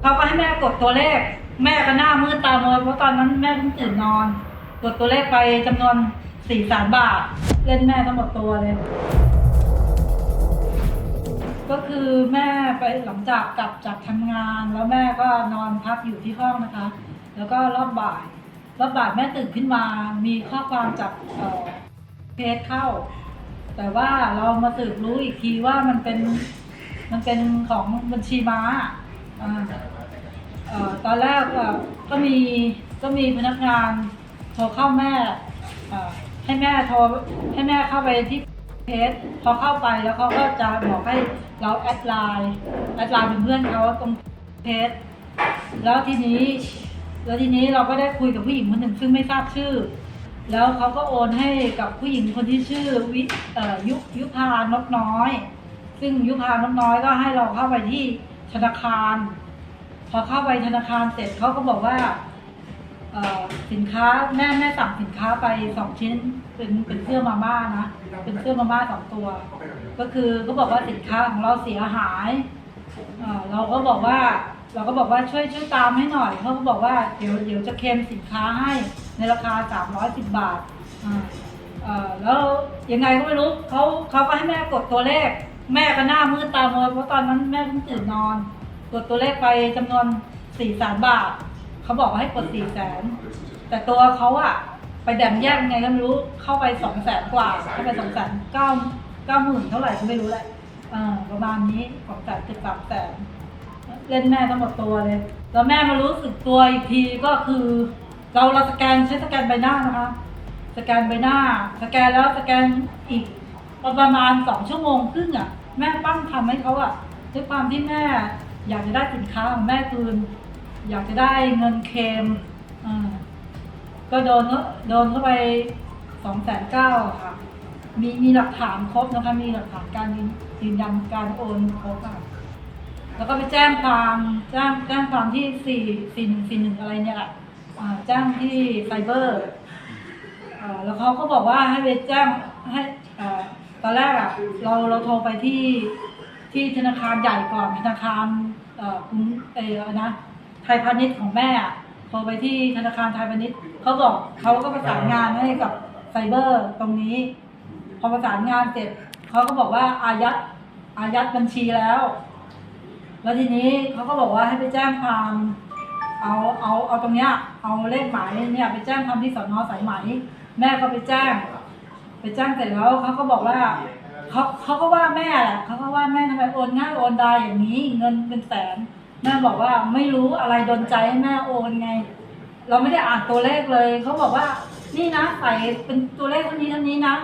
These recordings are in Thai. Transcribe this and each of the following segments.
เขาก็ให้แม่กดตัวเลข แม่ก็หน้ามืดตามัวเพราะตอนนั้นแม่เพิ่งตื่นนอน กดตัวเลขไปจำนวนสี่แสนบาท เล่นแม่ทั้งหมดตัวเลย ก็คือแม่ไปหลังจากกลับจากทำงาน แล้วแม่ก็นอนพักอยู่ที่ห้องนะคะ แล้วก็รอบบ่ายรอบบ่ายแม่ตื่นขึ้นมา มีข้อความจากเออเพจเข้า แต่ว่าเรามาสืบรู้อีกทีว่ามันเป็นมันเป็นของบัญชีม้า เอ่อตอนแรกอะก็มีก็มีพนักงานโทรเข้าแม่เอ่อให้แม่โทรให้แม่เข้าไปที่เพจพอเข้าไปแล้วเขาก็จะบอกให้เราแอดไลน์แอดไลน์เป็นเพื่อนเขาตรงเพจแล้วทีนี้แล้วทีนี้เราก็ได้คุยกับผู้หญิงคนหนึ่งซึ่งไม่ทราบชื่อ แล้วเขาก็โอนให้กับผู้หญิงคนที่ชื่อวิเอ่อยุยุพานกน้อย ซึ่งยุพานกน้อยก็ให้เราเข้าไปที่ ธนาคาร พอเข้าไปธนาคารเสร็จเขาก็บอกว่าสินค้าแม่แม่สั่งสินค้าไปสองชิ้น เป็นเป็นเสื้อมาม่านะเป็นเสื้อมาม่าสองตัว ก็คือเขาบอกว่าสินค้าของเราเสียหายเราก็บอกว่า เราก็บอกว่าช่วยช่วยตามให้หน่อยเขาก็บอกว่าเดี๋ยวเดี๋ยวจะเคลมสินค้าให้ในราคา310บาทอ่าเอ่อแล้วยังไงก็ไม่รู้เขาเขาก็ให้แม่กดตัวเลข แม่ก็หน้ามืดตามัวเพราะตอนนั้นแม่เพิ่งตื่นนอนกดตัวเลขไปจำนวน4แสนบาทเขาบอกว่าให้กด4แสนแต่ตัวเขาอะไปแบ่งแยกยังไงก็ไม่รู้เข้าไป2แสนกว่าเข้าไป2แสนเก้าเก้าหมื่นเท่าไหร่ก็ไม่รู้แหละอ่าประมาณนี้สองแสนเจ็ดสามแสนเล่นแม่ทั้งหมดตัวเลย แล้วแม่มารู้สึกตัวอีกทีก็คือ เราเราสแกนใช้สแกนใบหน้านะคะ สแกนใบหน้า สแกนแล้วสแกนอีก ประมาณสองชั่วโมงครึ่งอะแม่ปั้งทำให้เขาอะด้วยความที่แม่อยากจะได้สินค้าของแม่คืน อยากจะได้เงินเคมอ่าก็โดนโดนเข้าไปสองแสนเก้าค่ะ มีมีหลักฐานครบนะคะมีหลักฐานการยืนยันการโอนครบอะแล้วก็ไปแจ้งความแจ้งแจ้งความที่สี่สี่หนึ่งสี่หนึ่งอะไรเนี่ยแหละอ่าแจ้งที่ไซเบอร์อ่าแล้วเขาก็บอกว่าให้ไปแจ้งให้อ่า ตอนแรกอะเราเราโทรไปที่ที่ธนาคารใหญ่ก่อนธนาคารเอ่อกรุงเอออนะไทยพาณิชย์ของแม่อะโทรไปที่ธนาคารไทยพาณิชย์เขาบอกเขาก็ประสานงานให้กับไซเบอร์ตรงนี้ พอประสานงานเสร็จเขาก็บอกว่าอายัดอายัดบัญชีแล้ว แล้วทีนี้เขาก็บอกว่าให้ไปแจ้งความเอาเอาเอาตรงเนี้ยเอาเลขหมายเนี่ยไปแจ้งความที่สอนอสายไหม แม่ก็ไปแจ้ง ไปจ้างเสร็จแล้วเขาก็บอกว่าเขาเขาก็ว่าแม่แหละเขาก็ว่าแม่ทำไมโอนง่ายโอนได้อย่างนี้ เงินเป็นแสนแม่บอกว่าไม่รู้อะไรโดนใจให้แม่โอนไง เราไม่ได้อ่านตัวเลขเลยเขาบอกว่านี่นะใส่เป็นตัวเลขเท่านี้เท่านี้นะ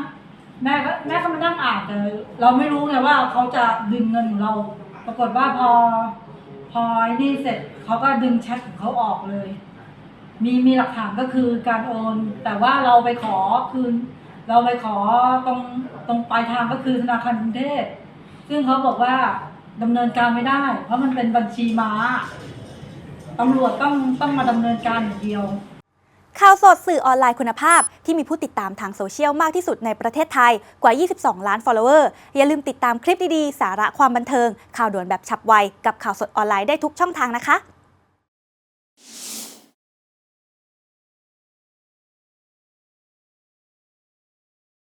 แม่ก็แม่ก็มานั่งอ่านแต่เราไม่รู้ไงว่าเขาจะดึงเงินของเรา ปรากฏว่าพอ พอไอ้นี่เสร็จเขาก็ดึงแชทของเขาออกเลย มีมีหลักฐานก็คือการโอน แต่ว่าเราไปขอคืน เราไปขอตรงตรงปลายทางก็คือธนาคารกรุงเทพซึ่งเขาบอกว่าดำเนินการไม่ได้ เพราะมันเป็นบัญชีม้าตำรวจต้องต้องมาดำเนินการอย่างเดียว ข่าวสดสื่อออนไลน์คุณภาพ ที่มีผู้ติดตามทางโซเชียลมากที่สุดในประเทศไทยกว่า 22 ล้าน follower อย่าลืมติดตามคลิปดี ๆ สาระความบันเทิง ข่าวด่วนแบบฉับไว กับข่าวสดออนไลน์ได้ทุกช่องทางนะคะ